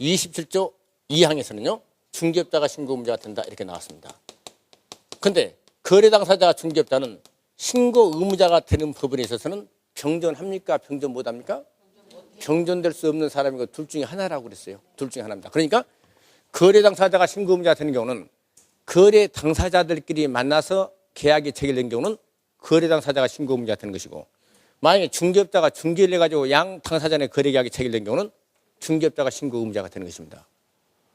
27조 2항에서는요. 중개업자가 신고 의무자가 된다 이렇게 나왔습니다. 근데 거래 당사자가 중개업자는 신고 의무자가 되는 부분에 있어서는 병전합니까? 병전 못합니까? 병전될 수 없는 사람이고 둘 중에 하나라고 그랬어요. 둘 중에 하나입니다. 그러니까 거래 당사자가 신고 의무자가 되는 경우는 거래 당사자들끼리 만나서 계약이 체결된 경우는 거래 당사자가 신고 의무자가 되는 것이고 만약에 중개업자가 중개를 해가지고 양 당사자 의 거래 계약이 체결된 경우는 중개업자가 신고 의무자가 되는 것입니다.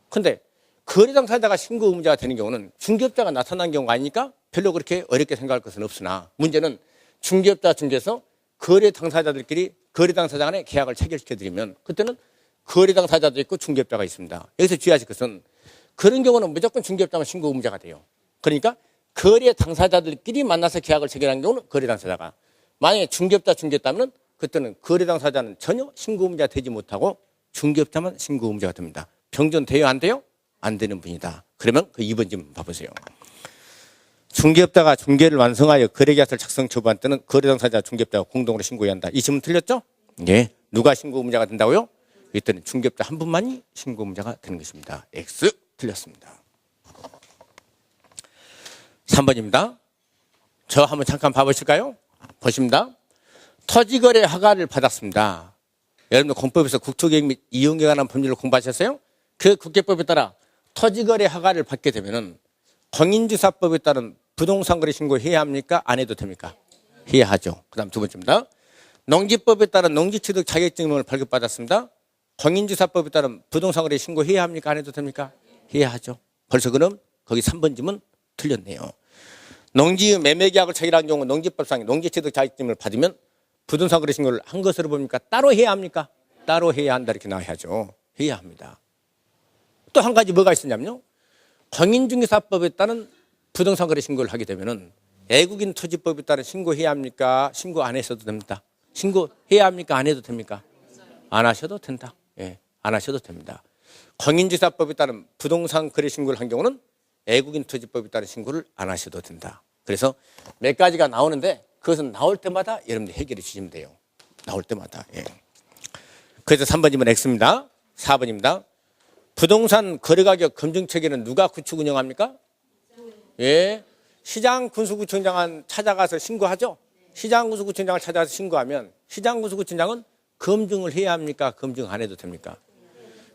근데 거래 당사자가 신고 의무자가 되는 경우는 중개업자가 나타난 경우가 아니니까 별로 그렇게 어렵게 생각할 것은 없으나 문제는 중개업자 중개에서 거래 당사자들끼리 거래 당사자 간에 계약을 체결시켜 드리면 그때는 거래 당사자도 있고 중개업자가 있습니다. 여기서 주의하실 것은 그런 경우는 무조건 중개업자만 신고 의무자가 돼요. 그러니까 거래 당사자들끼리 만나서 계약을 체결한 경우는 거래 당사자가 만약에 중개업자 중개했다면 그때는 거래 당사자는 전혀 신고 의무자 되지 못하고 중개업자만 신고 의무자가 됩니다. 병전 돼요 안 돼요? 안 되는 분이다. 그러면 그 2번 좀 봐보세요. 중개업자가 중개를 완성하여 거래계약서를 작성 처분한 때는 거래 당사자 중개업자가 공동으로 신고해야 한다. 이 질문 틀렸죠? 예. 누가 신고 의무자가 된다고요? 이때는 중개업자 한 분만이 신고 의무자가 되는 것입니다. X 틀렸습니다. 3번입니다. 저 한번 잠깐 봐보실까요? 보십니다. 토지거래 허가를 받았습니다. 여러분들 공법에서 국토계획 및 이용에 관한 법률을 공부하셨어요? 그 국계법에 따라 토지거래 허가를 받게 되면은 공인주사법에 따른 부동산 거래 신고 해야 합니까? 안 해도 됩니까? 해야 하죠. 그 다음 두 번째입니다. 농지법에 따른 농지취득 자격증을 발급받았습니다. 공인주사법에 따른 부동산 거래 신고 해야 합니까? 안 해도 됩니까? 해야 하죠. 벌써 그럼 거기 3번 지문 틀렸네요. 농지 매매 계약을 체결한 경우 농지법상 농지취득 자격증을 받으면 부동산 거래 신고를 한 것으로 봅니까? 따로 해야 합니까? 따로 해야 한다 이렇게 나와야죠. 해야 합니다. 또 한 가지 뭐가 있었냐면요. 공인중개사법에 따른 부동산 거래 신고를 하게 되면은 애국인 토지법에 따른 신고해야 합니까? 신고 안 했어도 됩니다. 신고해야 합니까? 안 해도 됩니까? 안 하셔도 된다. 예, 안 하셔도 됩니다. 공인지사법에 따른 부동산 거래 신고를 한 경우는 애국인 토지법에 따른 신고를 안 하셔도 된다. 그래서 몇 가지가 나오는데 그것은 나올 때마다 여러분들 해결해 주시면 돼요. 나올 때마다. 예. 그래서 3번이면 X입니다. 4번입니다. 부동산 거래가격 검증 체계는 누가 구축 운영합니까? 예. 시장 군수구청장은 찾아가서 신고하죠? 시장 군수구청장을 찾아가서 신고하면 시장 군수구청장은 검증을 해야 합니까? 검증 안 해도 됩니까?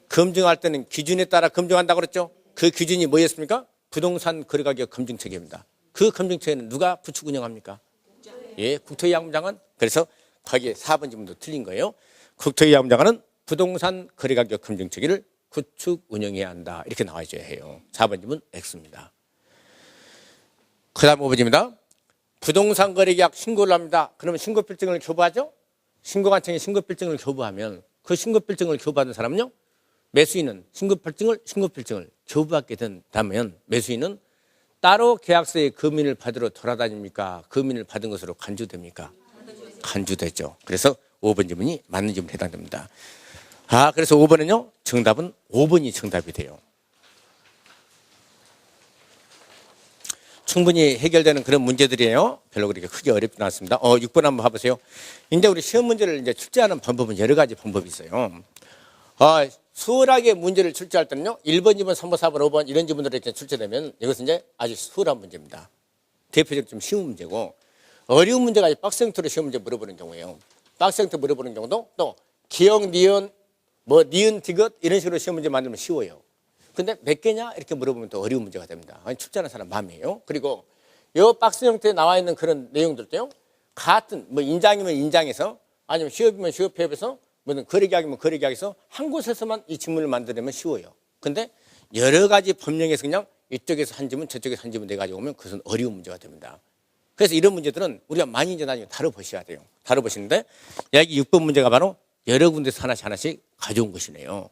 검증할 때는 기준에 따라 검증한다고 그랬죠? 그 기준이 뭐였습니까? 부동산 거래가격 검증 체계입니다. 그 검증 체계는 누가 구축 운영합니까? 예, 국토의약장은 그래서 거기에 4번 지문도 틀린 거예요. 국토의약장은 부동산 거래가격 검증 체계를 구축 운영해야 한다. 이렇게 나와줘야 해요. 4번 지문 X입니다. 그 다음 5번입니다. 부동산 거래계약 신고를 합니다. 그러면 신고 필증을 교부하죠? 신고관청에 신고 필증을 교부하면 그 신고 필증을 교부하는 사람은요? 매수인은 신고 필증을 신고 필증을 교부하게 된다면 매수인은 따로 계약서에 금인을 받으러 돌아다닙니까? 금인을 받은 것으로 간주됩니까? 간주되죠. 그래서 5번 질문이 맞는 질문 해당됩니다. 아, 그래서 5번은요, 정답은 5번이 정답이 돼요. 충분히 해결되는 그런 문제들이에요. 별로 그렇게 크게 어렵지 않습니다. 어, 6번 한번 봐보세요. 이제 우리 시험 문제를 이제 출제하는 방법은 여러 가지 방법이 있어요. 아, 수월하게 문제를 출제할 때는요, 1번, 2번, 3번, 4번, 5번 이런 이렇게 출제되면 이것은 이제 아주 수월한 문제입니다. 대표적 좀 쉬운 문제고, 어려운 문제가 이제 박스 형태로 시험 문제 물어보는 경우예요. 박스 형태 물어보는 경우도 또 기억, 니은, 뭐 니은, 디귿 이런 식으로 시험 문제 만들면 쉬워요. 근데 몇 개냐 이렇게 물어보면 또 어려운 문제가 됩니다. 아니, 출제하는 사람 마음이에요. 그리고 요 박스 형태에 나와 있는 그런 내용들도요. 같은 뭐 인장이면 인장에서 아니면 취업이면 취업협에서 뭐든 거래계약이면 거래계약에서 한 곳에서만 이 지문을 만들면 쉬워요. 근데 여러 가지 법령에서 그냥 이쪽에서 한 지문 저쪽에서 한 지문 내 가지고 오면 그것은 어려운 문제가 됩니다. 그래서 이런 문제들은 우리가 많이 이제 나중에 다뤄보셔야 돼요. 다뤄보시는데 여기 6번 문제가 바로 여러 군데서 하나씩 하나씩 가져온 것이네요.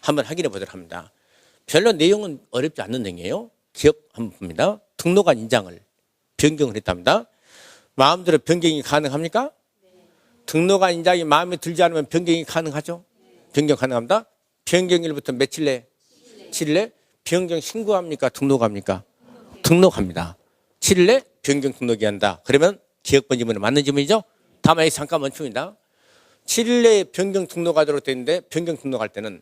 한번 확인해 보도록 합니다. 별로 내용은 어렵지 않는 내용이에요. 기억 한번 봅니다. 등록한 인장을 변경을 했답니다. 마음대로 변경이 가능합니까? 등록한 인장이 마음에 들지 않으면 변경이 가능하죠? 변경 가능합니다. 변경일부터 며칠 내? 7일 내? 변경 신고합니까? 등록합니까? 등록합니다. 7일 내 변경 등록이 한다. 그러면 기억번 지문은 맞는 지문이죠? 다만 잠깐 멈춥니다. 7일 내에 변경 등록하도록 되어 있는데 변경 등록할 때는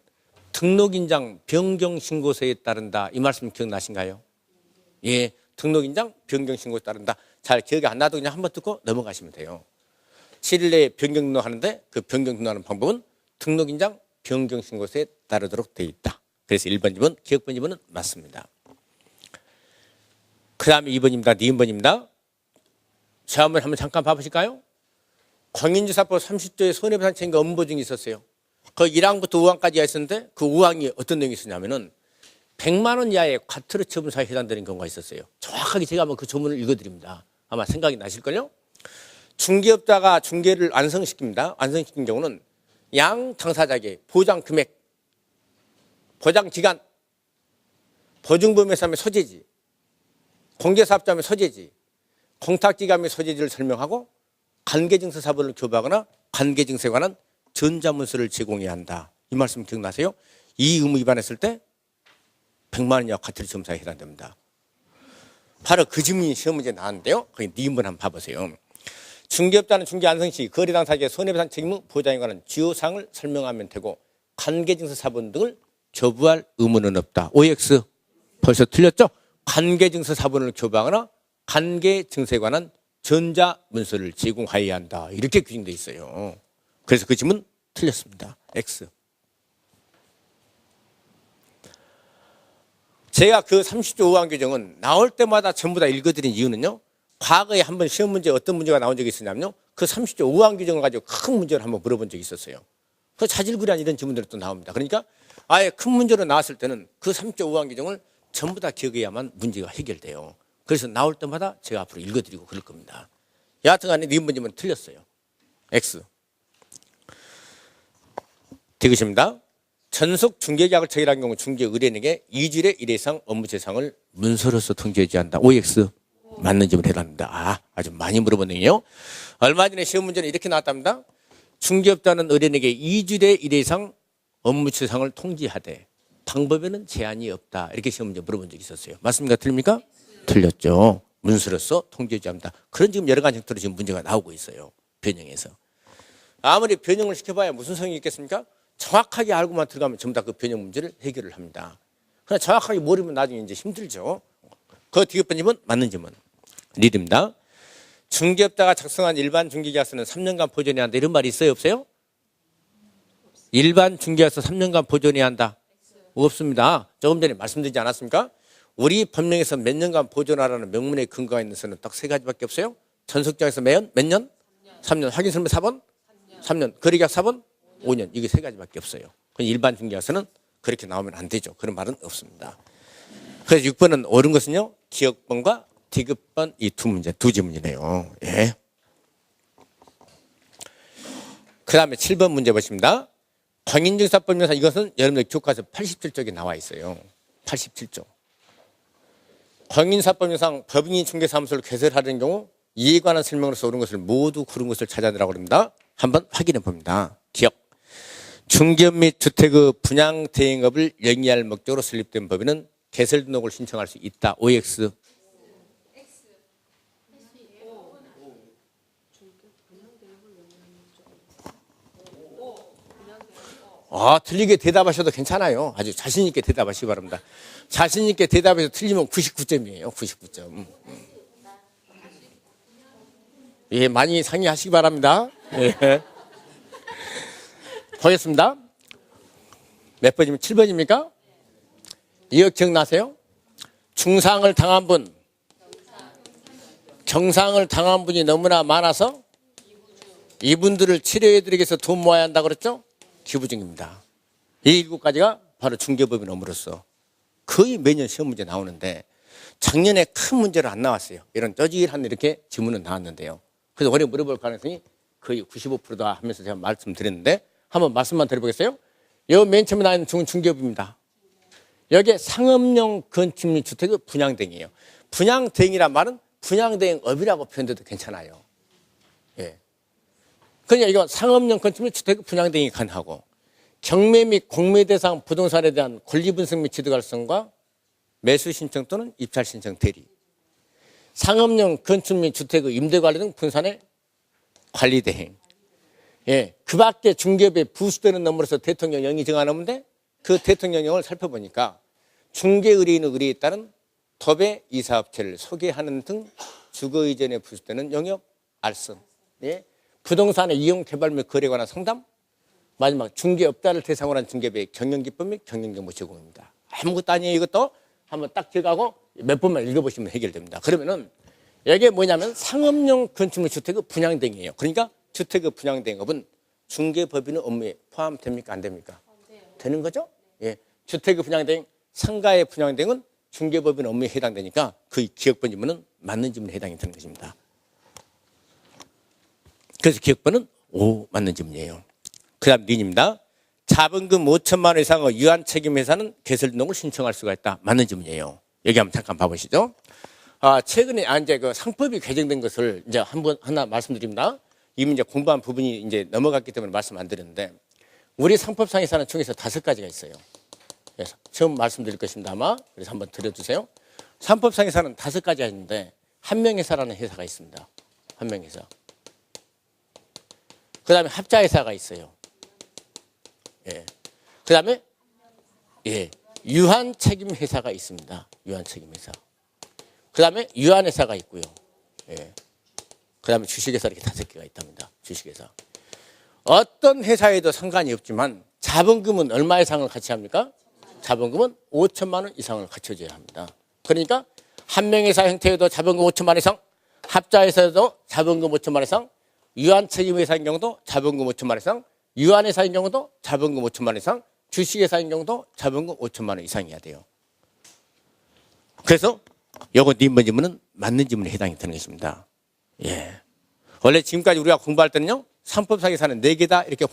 등록인장 변경신고서에 따른다. 이 말씀 기억나신가요? 예, 등록인장 변경신고에 따른다. 잘 기억이 안 나도 그냥 한번 듣고 넘어가시면 돼요. 7일 내에 변경 등록하는데 그 변경 등록하는 방법은 등록인장 변경신고서에 따르도록 되어 있다. 그래서 1번, 2번, 기억번 2번은 맞습니다. 그 다음에 2번입니다. 니은번입니다. 자, 한번, 잠깐 봐보실까요? 광인지사법 30조에 손해배상 책임과 업무보증이 있었어요. 그 1항부터 5항까지 있었는데 그 5항이 어떤 내용이 있었냐면은 100만 원 이하의 과태료 처분사에 해당되는 경우가 있었어요. 정확하게 제가 한번 그 조문을 읽어드립니다. 아마 생각이 나실걸요? 중개업자가 중개를 완성시킵니다. 완성시킨 경우는 양 당사자에게 보장 금액, 보장 기간, 보증범위사의 소재지, 공개사업자의 소재지, 공탁기관의 소재지를 설명하고 관계증서 사본을 교부하거나 관계증서에 관한 전자문서를 제공해야 한다. 이 말씀 기억나세요? 이 의무 위반했을 때 100만 원 이하 과태료 점사에 해당됩니다. 바로 그 질문이 시험 문제 나왔는데요. 거기 니은번 한번 봐보세요. 중개업자는 중개 안성 시 거래 당사자의 손해배상 책임 의 보장에 관한 주요 사항을 설명하면 되고 관계증서 사본 등을 교부할 의무는 없다. OX 벌써 틀렸죠? 관계증서 사본을 교부하거나 관계증서에 관한 전자 문서를 제공하여야 한다. 이렇게 규정되어 있어요. 그래서 그 질문 틀렸습니다. X. 제가 그 30조 5항 규정은 나올 때마다 전부 다 읽어드린 이유는요. 과거에 한번 시험 문제 어떤 문제가 나온 적이 있었냐면요. 그 30조 5항 규정을 가지고 큰 문제를 한번 물어본 적이 있었어요. 그 자질구레한 이런 질문들이 또 나옵니다. 그러니까 아예 큰 문제로 나왔을 때는 그 30조 5항 규정을 전부 다 기억해야만 문제가 해결돼요. 그래서 나올 때마다 제가 앞으로 읽어드리고 그럴 겁니다. 여하튼 간에 네 틀렸어요. X. 디귿입니다. 전속 중개계약을 체결한 경우 중개 의뢰인에게 2주일의 일 이상 업무 재상을 문서로서 통지해야 한다. OX 맞는 점을 해답니다. 아, 아주 많이 물어보네요. 얼마 전에 시험 문제는 이렇게 나왔답니다. 중개업자는 의뢰인에게 2주일의 일 이상 업무 재상을 통지하되 방법에는 제한이 없다. 이렇게 시험 문제 물어본 적이 있었어요. 맞습니까? 틀립니까? 틀렸죠. 문서로서 통지해야 합니다. 그런 지금 여러 가지 형태로 지금 문제가 나오고 있어요. 변형해서. 아무리 변형을 시켜봐야 무슨 소용이 있겠습니까? 정확하게 알고만 들어가면 전부 다 그 변형 문제를 해결을 합니다. 그러나 정확하게 모르면 나중에 이제 힘들죠. 그 뒤집번님은 맞는 점은 리드입니다. 중개업자가 작성한 일반 중개계약서는 3년간 보존해야 한다. 이런 말이 있어요? 없어요? 일반 중개계약서 3년간 보존해야 한다. 없습니다. 조금 전에 말씀드리지 않았습니까? 우리 법령에서 몇 년간 보존하라는 명문의 근거가 있는 서는 딱 세 가지밖에 없어요. 전속장에서 매연 몇 년? 3년. 확인 설명 4번? 3년. 거래계약 4번? 5년. 이게 세 가지밖에 없어요. 일반 중개에서는 그렇게 나오면 안 되죠. 그런 말은 없습니다. 그래서 6번은 옳은 것은요. 기억번과 디귿번 이 두 문제, 두 지문이네요. 예. 그 다음에 7번 문제 보십니다. 광인증사법령상 이것은 여러분들 교과서 87쪽에 나와 있어요. 87쪽. 광인사법령상 법인이 중개사무소를 개설하는 경우 이에 관한 설명으로서 옳은 것을 모두 고른 것을 찾아내라고 합니다. 한번 확인해 봅니다. 기억. 중개업 및 주택의 분양 대행업을 영위할 목적으로 설립된 법인은 개설 등록을 신청할 수 있다. OX. 아, 틀리게 대답하셔도 괜찮아요. 아주 자신있게 대답하시기 바랍니다. 자신있게 대답해서 틀리면 99점이에요. 99점. 음, 예, 많이 상의하시기 바랍니다. 예. 보겠습니다. 몇 번이면 7번입니까? 이거 기억나세요? 중상을 당한 분, 경상을 당한 분이 너무나 많아서 이분들을 치료해드리기 위해서 돈 모아야 한다고 그랬죠? 기부증입니다. 이 일곱 가지가 바로 중개법인 업무로서 거의 매년 시험 문제 나오는데 작년에 큰 문제로 안 나왔어요. 이런 쩌질한 이렇게 지문은 나왔는데요. 그래서 올해 물어볼 가능성이 거의 95%다 하면서 제가 말씀드렸는데 한번 말씀만 드려보겠어요? 여맨 처음에 나온 중, 중개업입니다. 여기에 상업용 건축 및 주택의 분양대행이에요. 분양대행이란 말은 분양대행업이라고 표현돼도 괜찮아요. 예. 그러니까 이건 상업용 건축 및 주택의 분양대행이 가능하고 경매 및 공매 대상 부동산에 대한 권리 분석 및 지도 갈성과 매수 신청 또는 입찰 신청 대리. 상업용 건축 및 주택의 임대 관리 등 분산의 관리 대행. 예. 그 밖에 중개업에 부수되는 놈으로서 대통령 영의 정한 없는데 그 대통령령을 살펴보니까 중개 의뢰인의 의뢰에 따른 법의 이사업체를 소개하는 등 주거 이전에 부수되는 영역 알선, 예? 부동산의 이용 개발 및 거래에 관한 상담, 마지막 중개업자를 대상으로 한 중개비의 경영기법 및 경영정보 제공입니다. 아무것도 아니에요 이것도 한번 딱 기억하고 몇 번만 읽어보시면 해결됩니다. 그러면은 이게 뭐냐면 상업용 건축물 주택의 분양등이에요. 그러니까 주택의 분양등업은 중개법인의 업무에 포함됩니까 안 됩니까? 되는 거죠? 예. 주택의 분양등, 상가의 분양등은 중개법인 업무에 해당되니까 그 기억번지문은 맞는 지문에 해당이 되는 것입니다. 그래서 기억번은 5 맞는 지문이에요. 그 다음 린입니다. 자본금 5천만 원 이상의 유한 책임 회사는 개설 등록을 신청할 수가 있다. 맞는 질문이에요. 여기 한번 잠깐 봐보시죠. 아, 최근에 아, 이제 그 상법이 개정된 것을 이제 한 번 하나 말씀드립니다. 이미 이제 공부한 부분이 이제 넘어갔기 때문에 말씀 안 드렸는데 우리 상법상에 사는 총에서 다섯 가지가 있어요. 그래서 처음 말씀드릴 것입니다. 아마 그래서 한번 들려주세요. 상법상에 사는 다섯 가지가 있는데 한명 회사라는 회사가 있습니다. 한명 회사. 그 다음에 합자회사가 있어요. 예. 그 다음에, 예. 유한 책임 회사가 있습니다. 유한 책임 회사. 그 다음에 유한 회사가 있고요. 예. 그 다음에 주식회사 이렇게 다섯 개가 있답니다. 주식회사. 어떤 회사에도 상관이 없지만 자본금은 얼마 이상을 같이 합니까? 자본금은 5천만 원 이상을 갖춰줘야 합니다. 그러니까 한 명회사 형태에도 자본금 5천만 원 이상, 합자회사에도 자본금 5천만 원 이상, 유한 책임회사인 경우도 자본금 5천만 원 이상, 유한회사인 경우도 자본금 5천만 원 이상, 주식회사인 경우도 자본금 5천만 원 이상이어야 돼요. 그래서 요거 니번 지문은 맞는 지문에 해당이 되는 것입니다. 예. 원래 지금까지 우리가 공부할 때는요, 상법상에 사는 네 개다 이렇게